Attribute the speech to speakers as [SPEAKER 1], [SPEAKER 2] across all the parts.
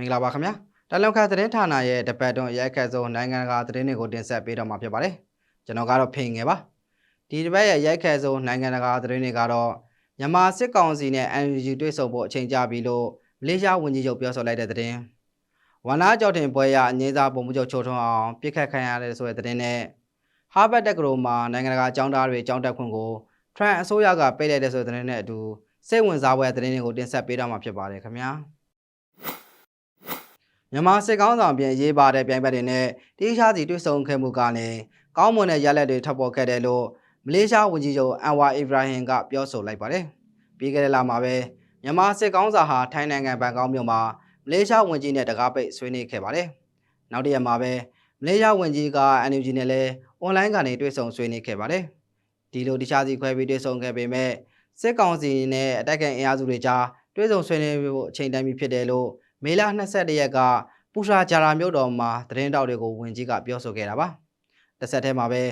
[SPEAKER 1] မင်္ဂလာပါခင်ဗျာတလောက်ခါသတင်းဌာနရဲ့တပတ်တွန်းရိုက်ခတ်ဆုံးနိုင်ငံတကာသတင်းတွေကိုတင်ဆက်ပေးတော့မှာဖြစ်ပါတယ်ကျွန်တော်ကတော့ဖိငယ်ပါဒီတပတ်ရဲ့ရိုက်ခတ်ဆုံးနိုင်ငံတကာသတင်းတွေကတော့မြန်မာစစ်ကောင်စီနဲ့ NUG တွေ့ဆုံဖို့အချိန်ကြာပြီလို့မလေးရှားဝန်ကြီးချုပ်ပြောဆိုလိုက်တဲ့သတင်းဝနာကြော်တင်ပွဲရအငင်းစားပုံမှုချုပ်ချိုးထွန်းအောင်ပြစ်ခတ်ခံရတဲ့ဆိုတဲ့သတင်းနဲ့ဟာဘတ်တက္ကသိုလ်မှာနိုင်ငံတကာအကြောင်းသားတွေအကြောင်းတက်ခွင့်ကိုထရန့်အစိုးရကပိတ်လိုက်တဲ့ဆိုတဲ့သတင်းနဲ့အတူစိတ်ဝင်စားဖွယ်သတင်းတွေကိုတင်ဆက်ပေးတော့မှာဖြစ်ပါတယ်ခင်ဗျာ မြန်မာစစ်ကောင်းဆောင်ပြင်ရေးပါတဲ့ပြိုင်ဘက်တွေနဲ့တေးရှားစီတွေ့ဆုံခဲ့မှုကလည်းကောင်းမွန်တဲ့ရလဒ်တွေထပ်ပေါ်ခဲ့တယ်လို့မလေးရှားဝန်ကြီးချုပ်အန်ဝါအီဘရာဟင်ကပြောဆိုလိုက်ပါတယ်။ပြီးခဲ့တဲ့လမှာပဲမြန်မာစစ်ကောင်းဆောင်ဟာထိုင်းနိုင်ငံဘန်ကောက်မြို့မှာမလေးရှားဝန်ကြီးနဲ့တကားပိတ်ဆွေးနွေးခဲ့ပါတယ်။နောက်တစ်ရက်မှာပဲမလေးရှားဝန်ကြီးက NUG နဲ့လည်းအွန်လိုင်းကနေတွေ့ဆုံဆွေးနွေးခဲ့ပါတယ်။ဒီလိုတခြားစီခွဲပြီးတွေ့ဆုံခဲ့ပေမဲ့စစ်ကောင်စီနဲ့အတိုက်ခံအင်အားစုတွေကြားတွေ့ဆုံဆွေးနွေးဖို့အချိန်တန်ပြီဖြစ်တယ်လို့ မေလ22ရက်ကပူရှာဂျာရာမြို့တော်မှာသတင်းတောက်တွေကိုဝင်ကြီးကပြောဆိုခဲ့တာပါ။တစ်ဆက်တည်းမှာပဲ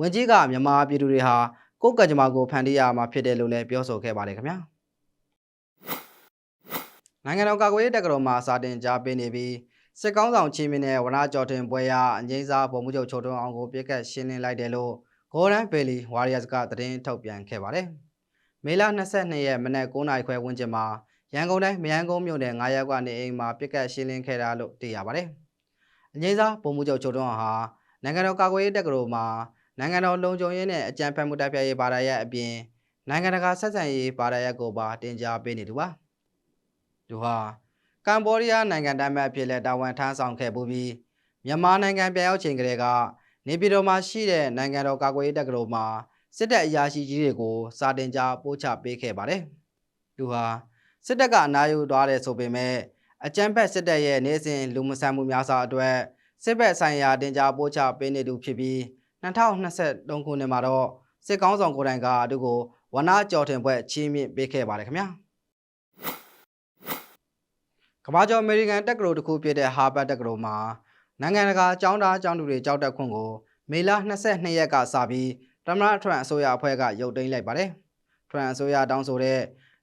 [SPEAKER 1] ဝင်ကြီးကမြန်မာပြည်သူတွေဟာကိုယ့်ကံကြမ္မာကိုဖန်တီးရမှာဖြစ်တယ်လို့လည်းပြောဆိုခဲ့ပါတယ်ခင်ဗျာ။နိုင်ငံတော်ကာကွယ်ရေးတပ်ကတော်မှာစာတင်ကြားပေးနေပြီးစစ်ကောင်းဆောင်ချင်းမင်းနဲ့ဝနာကျော်တင်ပွဲရအငိမ့်စားဗိုလ်မှူးချုပ်ချိုတွန်းအောင်ကိုပြစ်ကတ်ရှင်းလင်းလိုက်တယ်လို့ဂိုလ်ဒန်ဘယ်လီဝါရီယာစ်ကသတင်းထုတ်ပြန်ခဲ့ပါတယ်။မေလ22ရက်မနက်9:00နာရီခွဲဝန်းကျင်မှာ ရန်ကုန်တိုင်းမယန်းကုန်းမြို့နယ်9ရပ်ကနေအိမ်မှာပြစ်ကတ်ရှင်းလင်းခဲ့တာလို့သိရပါတယ်။အငိမ့်စားပုံမှုချုပ်ချိုတွန်းဟာနိုင်ငံတော်ကာကွယ်ရေးတပ်ကတော်မှာနိုင်ငံတော်လုံခြုံရေးနဲ့အကြံဖက်မှုတပ်ဖြတ်ရေးဘာသာရပ်အပြင်နိုင်ငံတကာဆက်ဆံရေးဘာသာရပ်ကိုပါတင်ကြားပေးနေသူပါ။သူဟာကမ်ဘောဒီးယားနိုင်ငံသားများအဖြစ်လက်တာဝန်ထမ်းဆောင်ခဲ့ပူပြီးမြန်မာနိုင်ငံပြန်ရောက်ချိန်ကလေးကနေပြည်တော်မှာရှိတဲ့နိုင်ငံတော်ကာကွယ်ရေးတပ်ကတော်မှာစစ်တပ်အရာရှိကြီးတွေကိုစာတင်ကြားပို့ချပေးခဲ့ပါတယ်။သူဟာ စစ်တပ်ကအနားယူသွားတယ်ဆိုပေမဲ့အကြမ်းဖက်စစ်တပ်ရဲ့နေစဉ်လူမဆန်မှုများစွာအတွက်စစ်ဘက်ဆိုင်ရာတင် जा ပို့ချပေးနေသူဖြစ်ပြီး2023ခုနှစ်မှာတော့စစ်ကောင်းဆောင်ကိုယ်တိုင်ကသူကိုဝနာကြော်တင်ဘွဲ့ချီးမြှင့်ပေးခဲ့ပါတယ်ခင်ဗျာကမ္ဘာကျော်အမေရိကန်တက္ကသိုလ်တစ်ခုဖြစ်တဲ့ဟာဗတ်တက္ကသိုလ်မှာနိုင်ငံတကာကျောင်းသားကျောင်းသူတွေကြောက်တက်ခွင့်ကိုမေလ22ရက်ကစပြီးတမရထရန့်အစိုးရအဖွဲ့ကရုပ်သိမ်းလိုက်ပါတယ်ထရန့်အစိုးရတောင်းဆိုတဲ့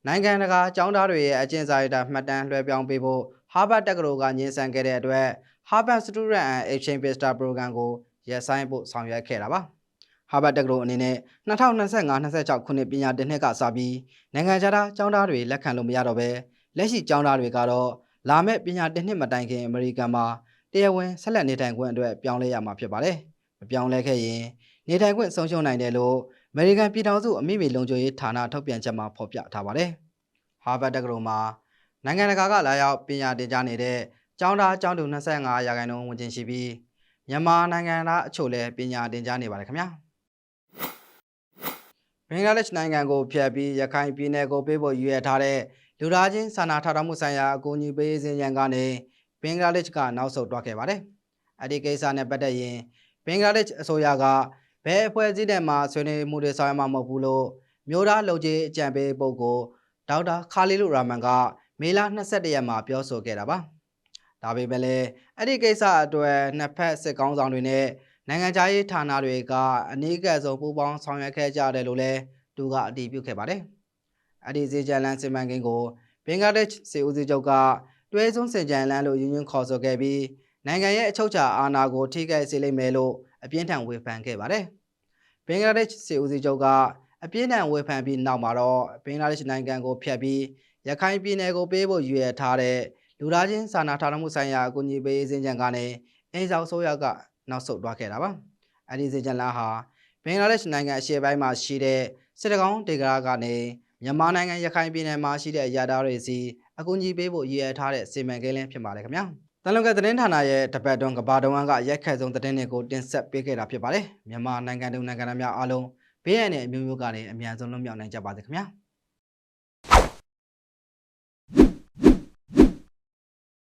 [SPEAKER 1] နိုင်ငံတကာကျောင်းသားတွေရဲ့အကျဉ်းစာရိတ္တမှတ်တမ်းလွှဲပြောင်းပေးဖို့ဟာဗတ်တက္ကသိုလ်ကညှင်းဆန်ခဲ့တဲ့အတွက် Harvard Student and Exchange Visitor Program ကိုရပ်ဆိုင်းဖို့ဆောင်ရွက်ခဲ့တာပါ။ Harvard တက္ကသိုလ်အနေနဲ့2025-26ခုနှစ်ပညာသင်နှစ်ကစပြီးနိုင်ငံခြားသားကျောင်းသားတွေလက်ခံလို့မရတော့ဘဲလက်ရှိကျောင်းသားတွေကတော့လာမယ့်ပညာသင်နှစ်မတိုင်ခင်အမေရိကန်မှာတရားဝင်ဆက်လက်နေထိုင်ခွင့်အတွက်ပြောင်းလဲရမှာဖြစ်ပါတယ်။မပြောင်းလဲခဲ့ရင်နေထိုင်ခွင့်ဆုံးရှုံးနိုင်တယ်လို့ အမေရိကန်ပြည်ထောင်စုအမိမြေလုံခြုံရေးဌာနထုတ်ပြန်ချက်မှာဖော်ပြထားပါတယ်။ Harvard တက္ကသိုလ်မှာနိုင်ငံတကာကလာရောက်ပညာသင်ကြားနေတဲ့ကျောင်းသားကျောင်းသူ25ရာခိုင်နှုန်းဝင်ကျင်ရှိပြီးမြန်မာနိုင်ငံသားအချို့လည်းပညာသင်ကြားနေပါတယ်ခင်ဗျာဘင်္ဂလားဒေ့ရှ်နိုင်ငံကိုဖျက်ပြီးရခိုင်ပြည်နယ်ကိုပေးဖို့ရည်ရွယ်ထားတဲ့လူသားချင်းစာနာထောက်ထားမှုဆိုင်ရာအကူအညီပေးစဉ်ရန်ကနေဘင်္ဂလားဒေ့ရှ်ကနောက်ဆုတ်သွားခဲ့ပါတယ်အဲ့ဒီကိစ္စနဲ့ပတ်သက်ရင်ဘင်္ဂလားဒေ့ရှ်အစိုးရက ဘယ်အဖွဲ့အစည်းနဲ့မှဆွေးနွေးမှုတွေဆောင်ရွက်မှာမဟုတ်ဘူးလို့မျိုးသားလုံခြုံရေးအကြံပေးပုဂ္ဂိုလ်ဒေါက်တာခါလီလူရာမန်ကမေလ22ရက်မှာပြောဆိုခဲ့တာပါဒါပေမဲ့လည်းအဲ့ဒီကိစ္စအတွက်နှစ်ဖက်စစ်ကောင်းဆောင်တွေနဲ့နိုင်ငံခြားရေးဌာနတွေကအနည်းကဆုံးပူးပေါင်းဆောင်ရွက်ခဲ့ကြတယ်လို့လည်းသူကအတည်ပြုခဲ့ပါတယ်အဲ့ဒီစေချန်လန်စီမံကိန်းကိုဘင်္ဂလားဒေ့ရှ်စေဦးစီးချုပ်ကတွဲဆုံးစင်ကြံလန်းလို့ရင်းရင်းခေါ်ဆိုခဲ့ပြီးနိုင်ငံရဲ့အချုပ်အခြာအာဏာကိုထိခိုက်စေလိမ့်မယ်လို့ အပြင်းထန်ဝေဖန်ခဲ့ပါတယ်ဘင်္ဂလားဒေ့ရှ်စေဦးစီးချုပ်ကအပြင်းထန်ဝေဖန်ပြီးနောက်မှာတော့ဘင်္ဂလားဒေ့ရှ်နိုင်ငံကိုဖျက်ပြီးရခိုင်ပြည်နယ်ကိုပေးဖို့ရည်ရွယ်ထားတဲ့လူသားချင်းစာနာထောက်ထားမှုဆိုင်ရာအကူအညီပေးစင်ကြံကနေအင်းဆောင်ဆိုးရကနောက်ဆုတ်သွားခဲ့တာပါအဲ့ဒီစင်ကြံလာဟာဘင်္ဂလားဒေ့ရှ်နိုင်ငံအရှေ့ပိုင်းမှာရှိတဲ့စစ်တကောင်းဒေဂရာကနေမြန်မာနိုင်ငံရခိုင်ပြည်နယ်မှာရှိတဲ့အရာသားတွေစီအကူအညီပေးဖို့ရည်ရွယ်ထားတဲ့စီမံကိန်းလည်းဖြစ်ပါတယ်ခင်ဗျာ တန်လုံကသတင်းဌာနရဲ့တပတ်တွန်းကဘာတဝန်းကရက်ခတ်ဆုံးသတင်းတွေကိုတင်ဆက်ပေးခဲ့တာဖြစ်ပါတယ်မြန်မာနိုင်ငံသူနိုင်ငံသားများအားလုံးဘေးရန်နဲ့အမျိုးမျိုးကနေအမြန်ဆုံးလွတ်မြောက်နိုင်ကြပါစေခင်ဗျာ